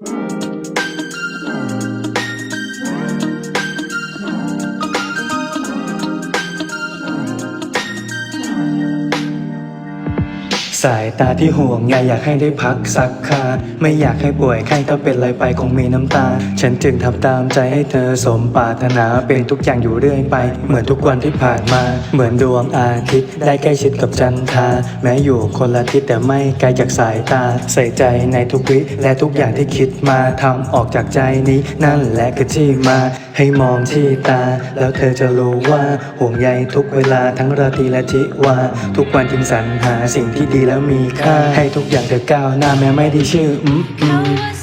สายตาที่ห่วงใยอยากให้ได้พักสักคาไม่อยากให้ป่วยไข้ก็เป็นไรไปคงมีน้ำตา ฉันจึงทำตามใจให้เธอสมปรารถนาเป็นทุกอย่างอยู่เรื่อยไป เหมือนทุกวันที่ผ่านมา เหมือนดวงอาทิตย์ ได้ใกล้ชิดกับจันทราแม้อยู่คนละทิศแต่ไม่ไกลจากสายตา ใส่ใจในทุกวิและทุกอย่างที่คิดมาทำออกจากใจนี้ นั่นแหละคือที่มา ให้มองที่ตา แล้วเธอจะรู้ว่าห่วงใยทุกเวลาทั้งราตรีและจิวาทุกวันจึงสรรหาสิ่งที่ดีแล้วมีค่าให้ทุกอย่างเธอก้าวหน้าแม้ไม่ได้ชื่ออืมอืเขามว่า